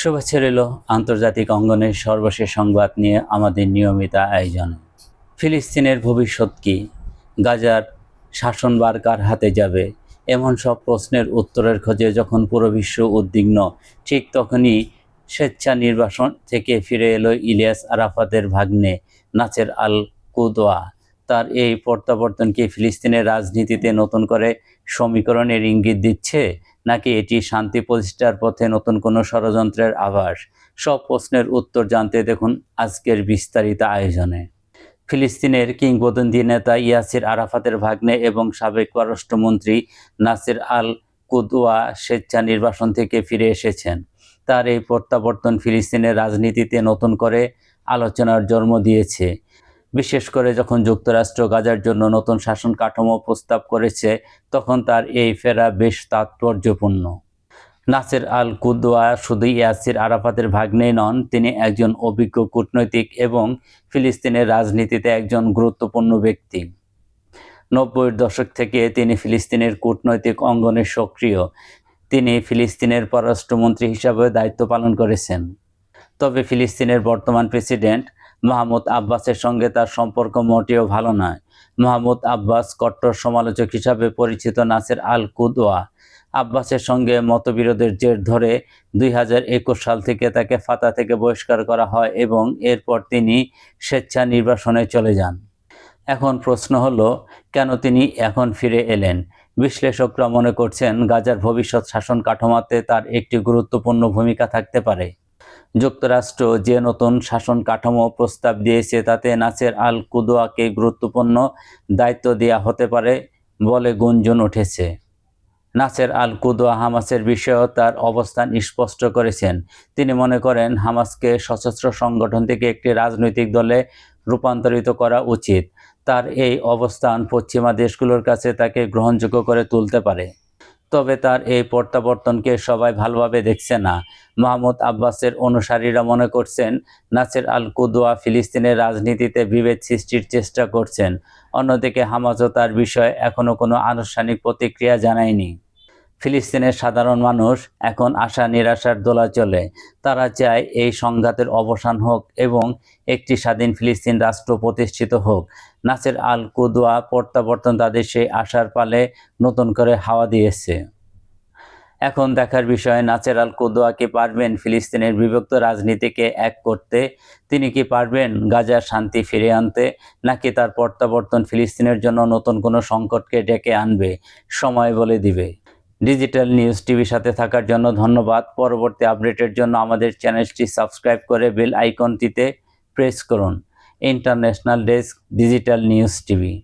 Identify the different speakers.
Speaker 1: শুভেচ্ছা রইল আন্তর্জাতিক অঙ্গনের সর্বশেষ সংবাদ নিয়ে আমাদের নিয়মিত আয়োজন। ফিলিস্তিনের ভবিষ্যৎ কি? গাজার শাসনবার কার হাতে যাবে? এমন সব প্রশ্নের উত্তরের খোঁজে যখন পুরো বিশ্ব উদ্বিগ্ন, ঠিক তখনই স্বেচ্ছা নির্বাসন থেকে ফিরে এলো ইলিয়াস আরাফাতের ভাগ্নে নাচের আল কুদোয়া তার এই প্রত্যাবর্তন কি ফিলিস্তিনের রাজনীতিতে নতুন করে সমীকরণের ইঙ্গিত দিচ্ছে? নাকি এটি শান্তি প্রতিষ্ঠার পথে নতুন কোনো ষড়যন্ত্রের আভাস? সব প্রশ্নের উত্তর জানতে দেখুন আজকের বিস্তারিত আয়োজনে। ফিলিস্তিনের কিংবদন্তি নেতা ইয়াসির আরাফাতের ভাগ্নে এবং সাবেক পররাষ্ট্রমন্ত্রী নাসির আল কুদওয়া স্বেচ্ছা নির্বাসন থেকে ফিরে এসেছেন। তার এই প্রত্যাবর্তন ফিলিস্তিনের রাজনীতিতে নতুন করে আলোচনার জন্ম দিয়েছে। বিশেষ করে যখন যুক্তরাষ্ট্র গাজার জন্য নতুন শাসন কাঠামো প্রস্তাব করেছে, তখন তার এই ফেরা বেশ তাৎপর্যপূর্ণ। নাসের আল কুদওয়া শুধু ইয়াসির আরাফাতের ভাগ্নেই নন, তিনি একজন অভিজ্ঞ কূটনৈতিক এবং ফিলিস্তিনের রাজনীতিতে একজন গুরুত্বপূর্ণ ব্যক্তি। নব্বইয়ের দশক থেকে তিনি ফিলিস্তিনের কূটনৈতিক অঙ্গনে সক্রিয়। তিনি ফিলিস্তিনের পররাষ্ট্রমন্ত্রী হিসাবে দায়িত্ব পালন করেছেন। তবে ফিলিস্তিনের বর্তমান প্রেসিডেন্ট মাহমুদ আব্বাসের সঙ্গে তার সম্পর্ক মোটেও ভালো নয়। মাহমুদ আব্বাস কট্টর সমালোচক হিসাবে পরিচিত নাসের আল কুদওয়া। আব্বাসের সঙ্গে মতবিরোধের জের ধরে দুই হাজার একুশ সাল থেকে তাকে ফাতা থেকে বহিষ্কার করা হয় এবং এরপর তিনি স্বেচ্ছা নির্বাসনে চলে যান। এখন প্রশ্ন হলো, কেন তিনি এখন ফিরে এলেন? বিশ্লেষকরা মনে করছেন, গাজার ভবিষ্যৎ শাসন কাঠামোতে তার একটি গুরুত্বপূর্ণ ভূমিকা থাকতে পারে। যুক্তরাষ্ট্র যে নতুন শাসন কাঠামো প্রস্তাব দিয়েছে, তাতে নাসের আল কুদোয়াকে গুরুত্বপূর্ণ দায়িত্ব দেওয়া হতে পারে বলে গুঞ্জন উঠেছে। নাসের আল কুদোয়া হামাসের বিষয়েও তার অবস্থান স্পষ্ট করেছেন। তিনি মনে করেন, হামাসকে সশস্ত্র সংগঠন থেকে একটি রাজনৈতিক দলে রূপান্তরিত করা উচিত। তার এই অবস্থান পশ্চিমা দেশগুলোর কাছে তাকে গ্রহণযোগ্য করে তুলতে পারে। তবে তার এই প্রত্যাবর্তনকে সবাই ভালোভাবে দেখছে না। মাহমুদ আব্বাসের অনুসারীরা মনে করছেন, নাসের আল কুদোয়া ফিলিস্তিনের রাজনীতিতে বিভেদ সৃষ্টির চেষ্টা করছেন। অন্যদিকে হামাজও তার বিষয়ে এখনও কোনো আনুষ্ঠানিক প্রতিক্রিয়া জানায়নি। ফিলিস্তিনের সাধারণ মানুষ এখন আশা নিরাশার দোলা চলে। তারা চায় এই সংঘাতের অবসান হোক এবং একটি স্বাধীন ফিলিস্তিন রাষ্ট্র প্রতিষ্ঠিত হোক। নাসের আল কুদোয়া প্রত্যাবর্তন তাদের সেই আশার পালে নতুন করে হাওয়া দিয়েছে। এখন দেখার বিষয়, নাসের আল কুদোয়া কি পারবেন ফিলিস্তিনের বিভক্ত রাজনীতিকে এক করতে? তিনি কি পারবেন গাজার শান্তি ফিরে আনতে? নাকি তার প্রত্যাবর্তন ফিলিস্তিনের জন্য নতুন কোনো সংকটকে ডেকে আনবে? সময় বলে দিবে। ডিজিটাল নিউজ টিভির সাথে থাকার জন্য ধন্যবাদ। পরবর্তী আপডেটের জন্য আমাদের চ্যানেলটি সাবস্ক্রাইব করে বেল আইকনটিতে প্রেস করুন। International desk digital news TV